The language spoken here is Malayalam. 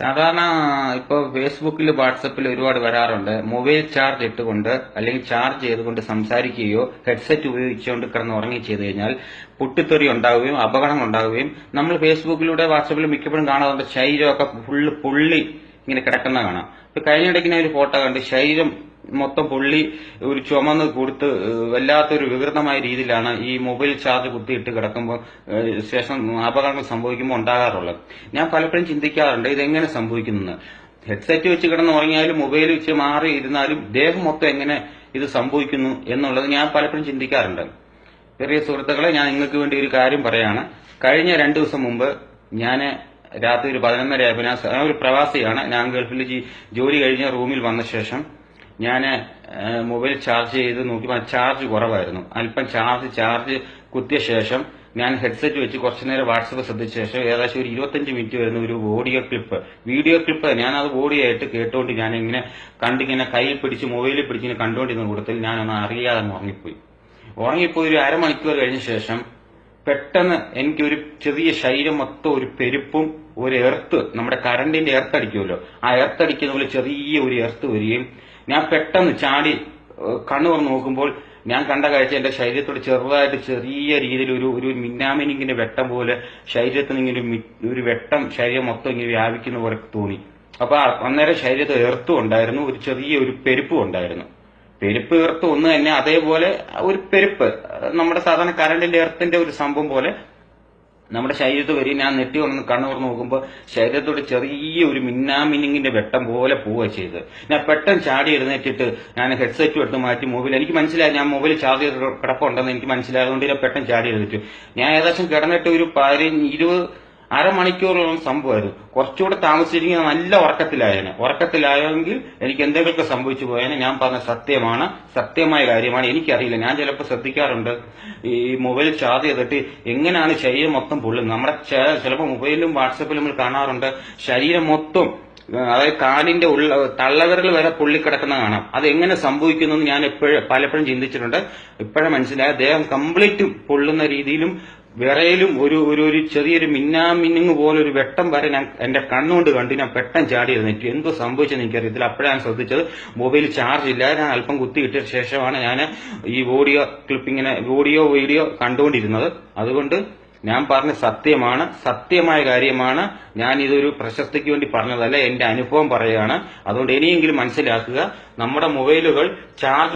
സാധാരണ ഇപ്പോൾ ഫേസ്ബുക്കിൽ വാട്സപ്പിൽ ഒരുപാട് വരാറുണ്ട്. മൊബൈൽ ചാർജ് ഇട്ടുകൊണ്ട് അല്ലെങ്കിൽ ചാർജ് ചെയ്തുകൊണ്ട് സംസാരിക്കുകയോ ഹെഡ്സെറ്റ് ഉപയോഗിച്ചുകൊണ്ട് കിടന്ന് ഉറങ്ങി ചെയ്തു കഴിഞ്ഞാൽ പൊട്ടിത്തെറി ഉണ്ടാവുകയും അപകടം ഉണ്ടാവുകയും നമ്മൾ ഫേസ്ബുക്കിലൂടെ വാട്സപ്പിൽ മിക്കപ്പോഴും കാണാറുണ്ട് ശരീരമൊക്കെ ഫുള്ള് പുള്ളി ഇങ്ങനെ കിടക്കുന്ന കാണാം. ഇപ്പൊ കഴിഞ്ഞിടയ്ക്ക് ഒരു ഫോട്ടോ കണ്ട് ശരീരം മൊത്തം പുള്ളി ഒരു ചുമന്ന് കൊടുത്ത് വല്ലാത്തൊരു വികൃതമായ രീതിയിലാണ് ഈ മൊബൈൽ ചാർജ് കുത്തിയിട്ട് കിടക്കുമ്പോൾ ശേഷം അപകടങ്ങൾ സംഭവിക്കുമ്പോൾ ഉണ്ടാകാറുള്ളത്. ഞാൻ പലപ്പോഴും ചിന്തിക്കാറുണ്ട് ഇതെങ്ങനെ സംഭവിക്കുന്നു ഹെഡ്സെറ്റ് വെച്ച് കിടന്ന് ഉറങ്ങിയാലും മൊബൈൽ വെച്ച് മാറി ഇരുന്നാലും ദേഹം മൊത്തം എങ്ങനെ ഇത് സംഭവിക്കുന്നു എന്നുള്ളത് ഞാൻ പലപ്പോഴും ചിന്തിക്കാറുണ്ട്. ചെറിയ സുഹൃത്തുക്കളെ ഞാൻ നിങ്ങൾക്ക് വേണ്ടി ഒരു കാര്യം പറയാണ്. കഴിഞ്ഞ രണ്ടു ദിവസം മുമ്പ് ഞാൻ രാത്രി ഒരു പതിനൊന്നര ആയപ്പോൾ ഞാൻ ഒരു പ്രവാസിയാണ്. ഞാൻ ഗൾഫിൽ ജോലി കഴിഞ്ഞ റൂമിൽ വന്ന ശേഷം ഞാൻ മൊബൈൽ ചാർജ് ചെയ്ത് നോക്കിയപ്പോൾ ചാർജ് കുറവായിരുന്നു. അല്പം ചാർജ് ചാർജ് കുത്തിയ ശേഷം ഞാൻ ഹെഡ്സെറ്റ് വെച്ച് കുറച്ചു നേരം വാട്സപ്പ് ശ്രദ്ധിച്ച ശേഷം ഏകദേശം ഒരു ഇരുപത്തഞ്ച് മിനിറ്റ് വരുന്ന ഒരു ഓഡിയോ ക്ലിപ്പ്. വീഡിയോ ക്ലിപ്പ് ഞാൻ അത് ഓഡിയോ ആയിട്ട് കേട്ടുകൊണ്ട് ഞാൻ ഇങ്ങനെ കണ്ടിങ്ങനെ കയ്യിൽ പിടിച്ച് മൊബൈലിൽ പിടിച്ച് ഇങ്ങനെ കണ്ടുകൊണ്ടിരുന്ന കൂട്ടത്തിൽ ഞാനൊന്ന് അറിയാതെ ഉറങ്ങിപ്പോയി. ഉറങ്ങിപ്പോയി ഒരു അരമണിക്കൂർ കഴിഞ്ഞ ശേഷം പെട്ടെന്ന് എനിക്ക് ഒരു ചെറിയ ശരീരം മൊത്തം ഒരു പെരുപ്പും ഒരു എർത്ത് നമ്മുടെ കറണ്ടിന്റെ എർത്ത് അടിക്കുമല്ലോ. ആ എർത്ത് അടിക്കുന്ന പോലെ ചെറിയ ഒരു എർത്ത് വരികയും ഞാൻ പെട്ടെന്ന് ചാടി കണ്ണു തുറന്ന് നോക്കുമ്പോൾ ഞാൻ കണ്ട കാഴ്ച എന്റെ ശരീരത്തോട് ചെറുതായിട്ട് ചെറിയ രീതിയിൽ ഒരു ഒരു മിന്നാമിനിങ്ങിന്റെ വെട്ടം പോലെ ശരീരത്തിൽ ഇങ്ങനെ ഒരു വെട്ടം ശരീരം മൊത്തം ഇങ്ങനെ വ്യാപിക്കുന്ന പോലെ തോന്നി. അപ്പൊ അന്നേരം ശരീരത്തിൽ എർത്തും ഉണ്ടായിരുന്നു ഒരു ചെറിയ ഒരു പെരുപ്പും ഉണ്ടായിരുന്നു. പെരുപ്പ് എർത്ത് ഒന്ന് തന്നെ അതേപോലെ ഒരു പെരുപ്പ് നമ്മുടെ സാധാരണ കരണ്ടിന്റെ എർത്തിന്റെ ഒരു സംഭവം പോലെ നമ്മുടെ ശരീരത്ത് വരും ഞാൻ നെറ്റി ഒന്ന് കണ്ണു തുറന്ന് നോക്കുമ്പോൾ ശരീരത്തോട് ചെറിയ ഒരു മിന്നാമിന്നിങ്ങിന്റെ വെട്ടം പോലെ പോവുക ചെയ്ത് ഞാൻ പെട്ടെന്ന് ചാടി എഴുന്നേറ്റിട്ട് ഞാൻ ഹെഡ്സെറ്റ് എടുത്ത് മാറ്റി മൊബൈൽ എനിക്ക് മനസ്സിലായി ഞാൻ മൊബൈൽ ചാർജ് കിടപ്പുണ്ടെന്ന് എനിക്ക് മനസ്സിലായതുകൊണ്ട് ഞാൻ പെട്ടെന്ന് ചാടി എഴുന്നേറ്റു. ഞാൻ ഏകദേശം കിടന്നിട്ട് ഒരു പതിനഞ്ച് ഇരുപത് അരമണിക്കൂറോളം സംഭവമായിരുന്നു. കുറച്ചുകൂടെ താമസിച്ചിരിക്കുന്ന നല്ല ഉറക്കത്തിലായേനെ ഉറക്കത്തിലായെങ്കിൽ എനിക്ക് എന്തെങ്കിലുമൊക്കെ സംഭവിച്ചു പോയേനെ. ഞാൻ പറഞ്ഞ സത്യമാണ്. സത്യമായ കാര്യമാണ്. എനിക്കറിയില്ല. ഞാൻ ചിലപ്പോൾ ശ്രദ്ധിക്കാറുണ്ട്. ഈ മൊബൈൽ ചാർജ് ചെയ്തിട്ട് എങ്ങനെയാണ് ശരീരം മൊത്തം പൊള്ളുന്നത്? നമ്മുടെ ചിലപ്പോൾ മൊബൈലിലും വാട്സപ്പിലും നമ്മൾ കാണാറുണ്ട്. ശരീരം മൊത്തം അതായത് കാലിന്റെ ഉള്ള തള്ളവിരൽ വരെ പൊള്ളിക്കിടക്കുന്ന കാണാം. അത് എങ്ങനെ സംഭവിക്കുന്നു എന്ന് ഞാൻ എപ്പോഴും പലപ്പോഴും ചിന്തിച്ചിട്ടുണ്ട്. ഇപ്പോഴും മനസ്സിലായ ദേഹം കംപ്ലീറ്റ് പൊള്ളുന്ന രീതിയിലും വിറയിലും ഒരു ഒരു ഒരു ചെറിയൊരു മിന്നാമിന്നുങ്ങ് പോലെ ഒരു വെട്ടം വരെ ഞാൻ എന്റെ കണ്ണുകൊണ്ട് കണ്ട് ഞാൻ പെട്ടെന്ന് ചാടി എഴുന്നേറ്റു. എന്തോ സംഭവിച്ചെന്ന് എനിക്കറിയത്തില്ല അപ്പോഴാണ് ശ്രദ്ധിച്ചത്. മൊബൈൽ ചാർജ് ഇല്ല. ഞാൻ അല്പം കുത്തി കിട്ടിയ ശേഷമാണ് ഞാൻ ഈ ഓഡിയോ ക്ലിപ്പിങ്ങിനെ ഓഡിയോ വീഡിയോ കണ്ടുകൊണ്ടിരുന്നത്. അതുകൊണ്ട് ഞാൻ പറഞ്ഞ സത്യമാണ്. സത്യമായ കാര്യമാണ്. ഞാൻ ഇതൊരു പ്രശസ്തിക്ക് വേണ്ടി പറഞ്ഞതല്ല. എന്റെ അനുഭവം പറയുകയാണ്. അതുകൊണ്ട് ഇനിയെങ്കിലും മനസ്സിലാക്കുക. നമ്മുടെ മൊബൈലുകൾ ചാർജ്